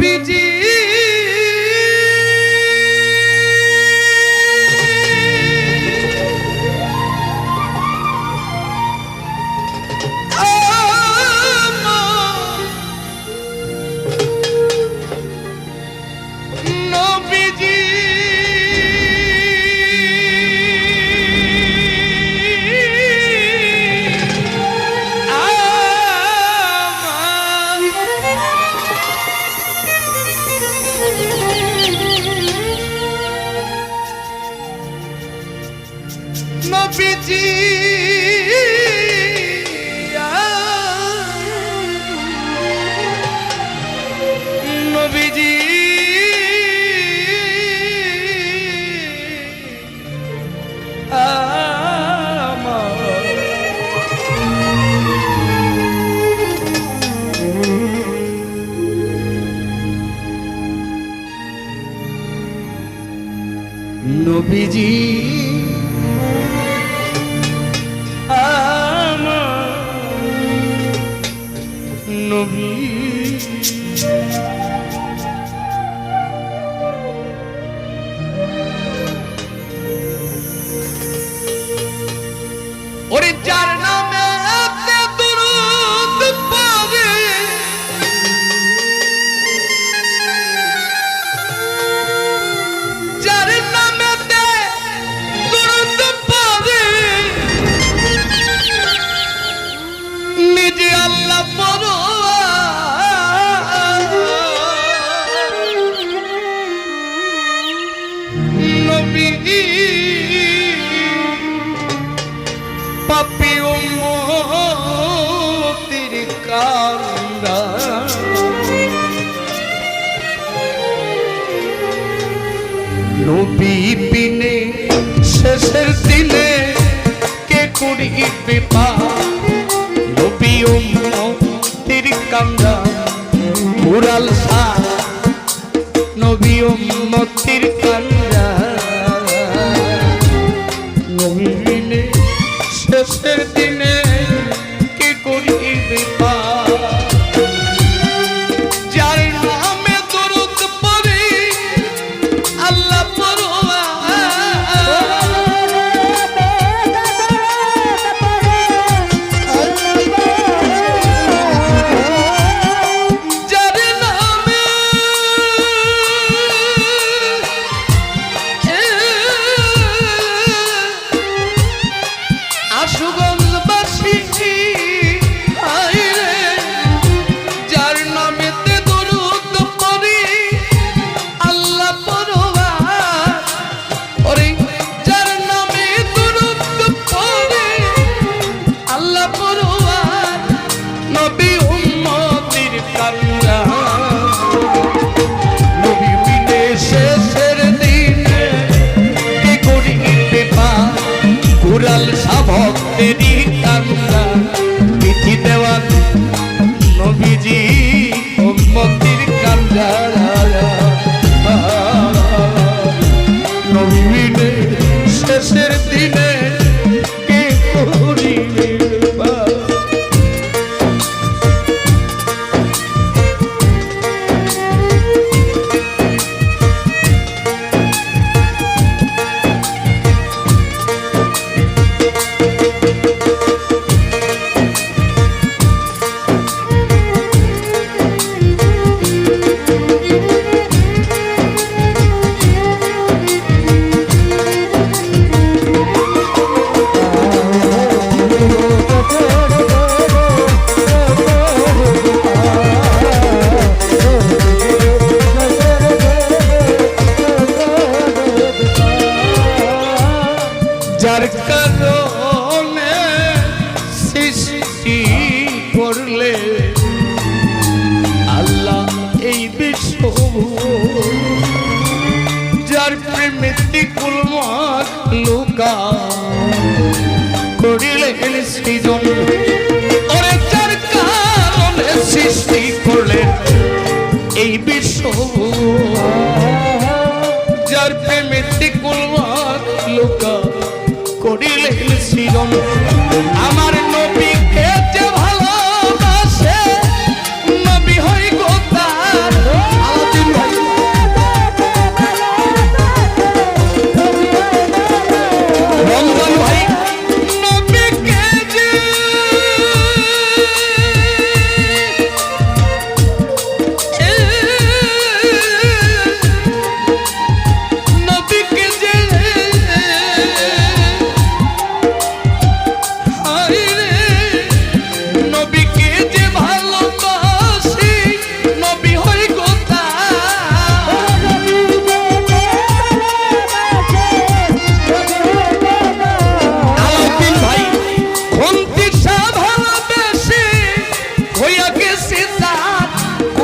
নবীজি নবীজি পাপি উম্মতির কান্দা নবী বিনে শেষের দিনে কে করিবে পা? নবী উম্মতির কান্দা উম্মতির কান্দা শেষের দিনে dedica. যার কারণে সৃষ্টি করলে আল্লাহ এই বিশ্ব যার প্রেমিতি কুলমাক লুকা করিলেন সৃজন। ওরে যার কারণে সৃষ্টি করলেন এই বিশ্ব। যার প্রেমিতি কুলমাক লুকা করিলেন সৃজন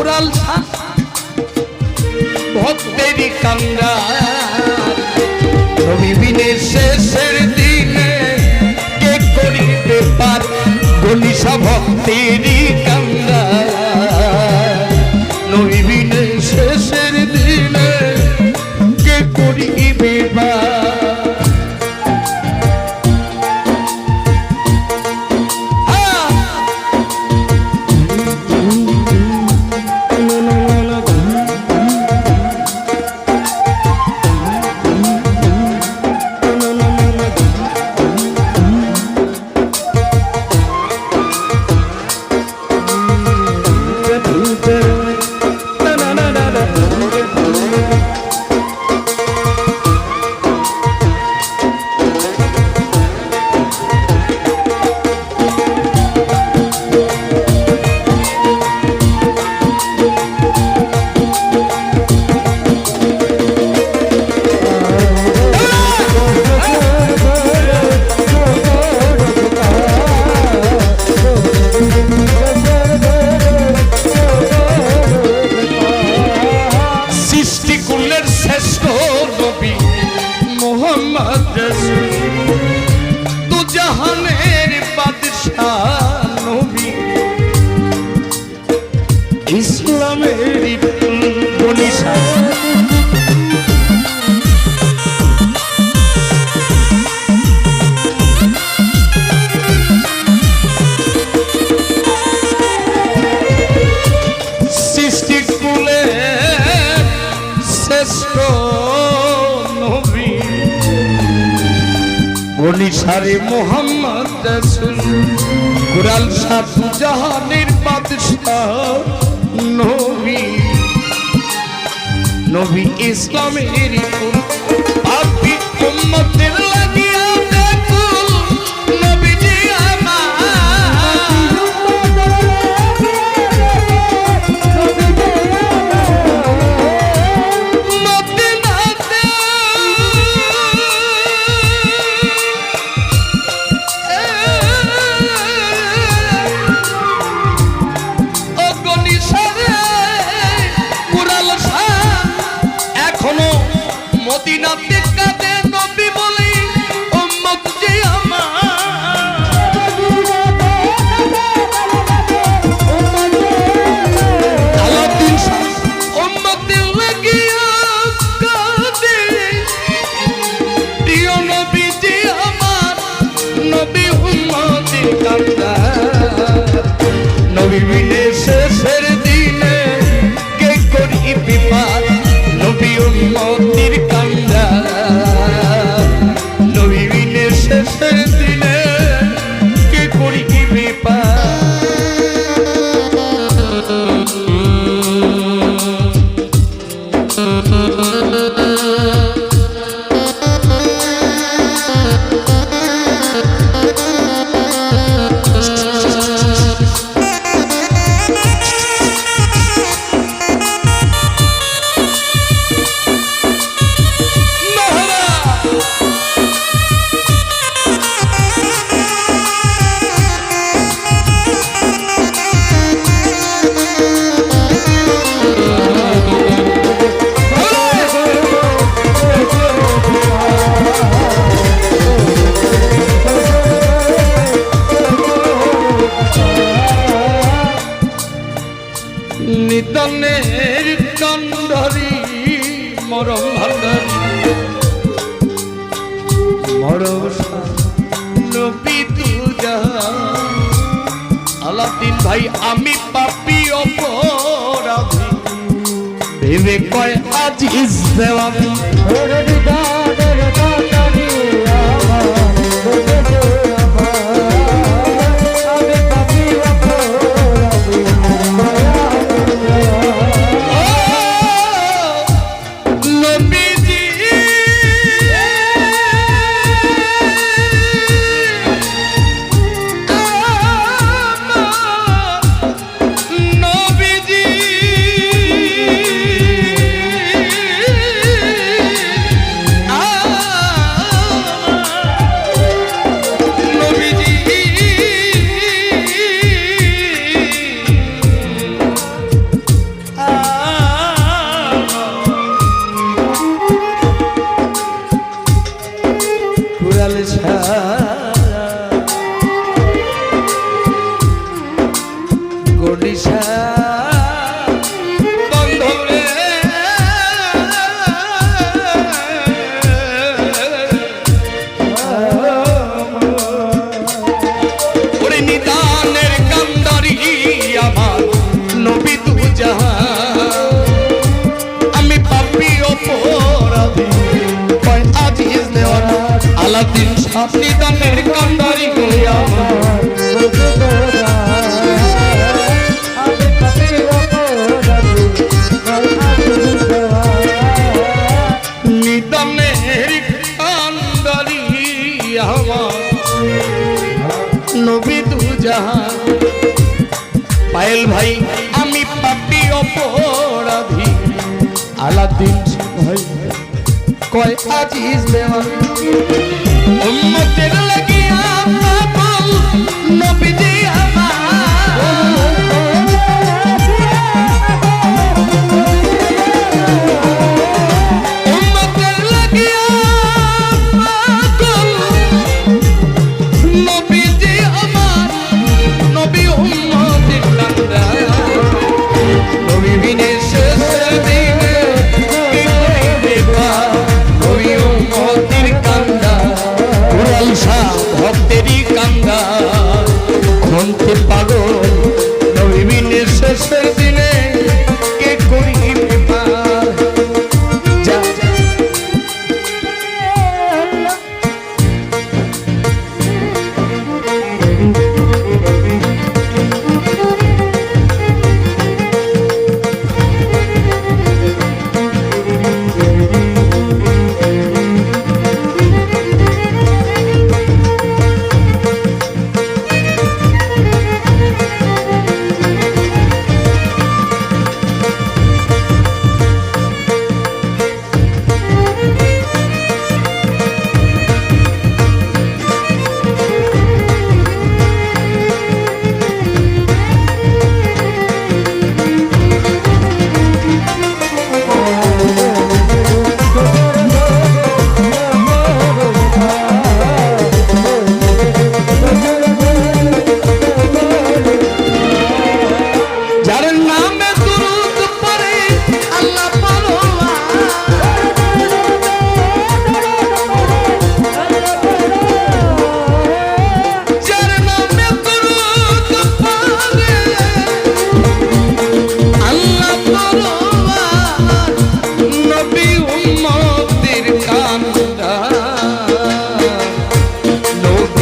কোরাল ভক্তেরই কান্দা ছবি বিনের শেষের দিনে কে করিতে পার? গলি সব ভক্তেরই মোহাম্মদ রসুল। কুরাল সাহ জাহানের বাদশাহ নবী। নবী ইসলামের আপনি উম্মতের লাগি is the one. সালাদিন আপনি দানের কান্দারি করে আমার নবী দু জাহান পায়েল ভাই, আমি পাপি অপরাধী। আলাদিন কয় আজিজ দেওয়ান উম্মতের লাগিয়া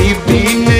e brilha.